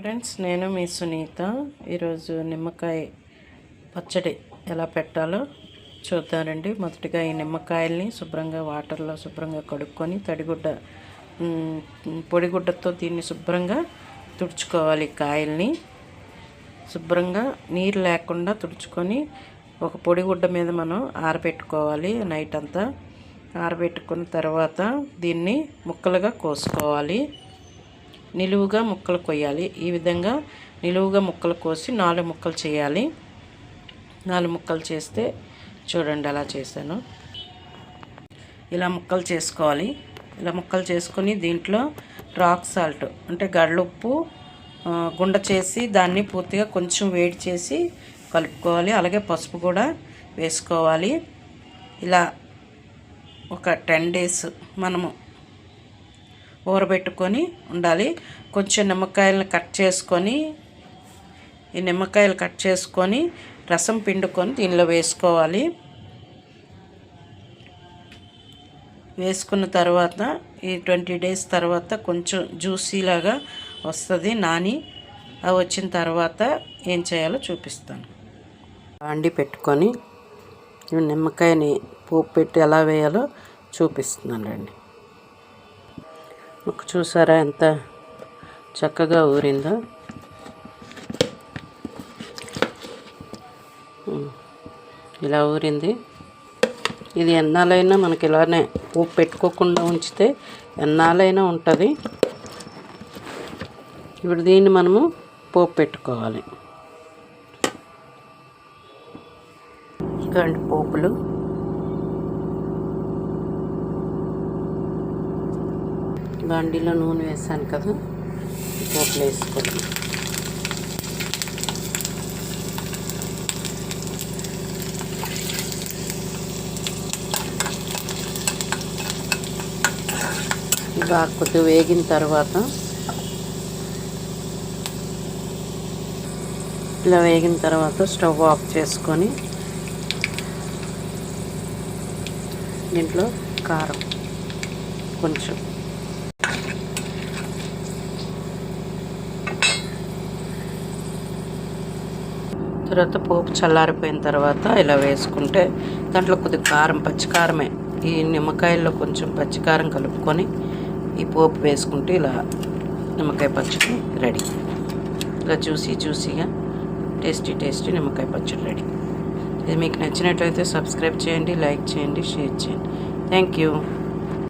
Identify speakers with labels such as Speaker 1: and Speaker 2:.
Speaker 1: Friends నేను మీ సునీత. ఈరోజు నిమ్మకాయ పచ్చడి ఎలా పెట్టాలో చూద్దానండి మొదటిగా ఈ నిమ్మకాయల్ని శుభ్రంగా వాటర్లో శుభ్రంగా కడుక్కొని తడిగుడ్డ పొడిగుడ్డతో దీన్ని శుభ్రంగా తుడుచుకోవాలి కాయల్ని. శుభ్రంగా నీరు లేకుండా తుడుచుకొని ఒక పొడిగుడ్డ మీద మనం ఆరబెట్టుకోవాలి నైట్ అంతా. ఆరబెట్టుకున్న తర్వాత దీన్ని ముక్కలుగా కోసుకోవాలి. నిలువుగా ముక్కలు కొయ్యాలి. ఈ విధంగా నిలువుగా ముక్కలు కోసి నాలుగు ముక్కలు చేయాలి. నాలుగు ముక్కలు చేస్తే చూడండి అలా చేశాను. ఇలా ముక్కలు చేసుకోవాలి. ఇలా ముక్కలు చేసుకొని దీంట్లో రాక్ సాల్ట్ అంటే గడ్లుప్పు గుండ చేసి దాన్ని పూర్తిగా కొంచెం వేడి చేసి కలుపుకోవాలి. అలాగే పసుపు కూడా వేసుకోవాలి. ఇలా ఒక టెన్ డేస్ మనము ఊరబెట్టుకొని ఉండాలి. కొంచెం నిమ్మకాయలను కట్ చేసుకొని ఈ నిమ్మకాయలు కట్ చేసుకొని రసం పిండుకొని దీనిలో వేసుకోవాలి. వేసుకున్న తర్వాత ఈ ట్వంటీ డేస్ తర్వాత కొంచెం జ్యూసీలాగా వస్తుంది నాని. అవి వచ్చిన తర్వాత ఏం చేయాలో చూపిస్తాను. అండి పెట్టుకొని నిమ్మకాయని పోపు పెట్టి ఎలా వేయాలో చూపిస్తున్నాను రండి. ముక్క చూసారా ఎంత చక్కగా ఊరిందో? ఇలా ఊరింది. ఇది ఎన్నాలైనా మనకి ఇలానే ఉప్పు పెట్టుకోకుండా ఉంచితే ఎన్నాలైనా ఉంటుంది. ఇప్పుడు దీన్ని మనము పోపు పెట్టుకోవాలి. ఇటువంటి పోపులు. బండిలో నూనె వేసాను కదా పోపులు వేసుకోండి బాగా కొద్దిగా వేగిన తర్వాత ఇలా వేగిన తర్వాత స్టవ్ ఆఫ్ చేసుకొని దీంట్లో కారం కొంచెం. తర్వాత పోపు చల్లారిపోయిన తర్వాత ఇలా వేసుకుంటే దాంట్లో కొద్దిగా కారం పచ్చికారమే ఈ నిమ్మకాయల్లో కొంచెం పచ్చికారం కలుపుకొని ఈ పోపు వేసుకుంటే ఇలా నిమ్మకాయ పచ్చడి రెడీ. ఇలా జ్యూసీ జ్యూసీగా టేస్టీ టేస్టీ నిమ్మకాయ పచ్చడి రెడీ. ఇది మీకు నచ్చినట్లయితే సబ్స్క్రైబ్ చేయండి లైక్ చేయండి షేర్ చేయండి. Thank you.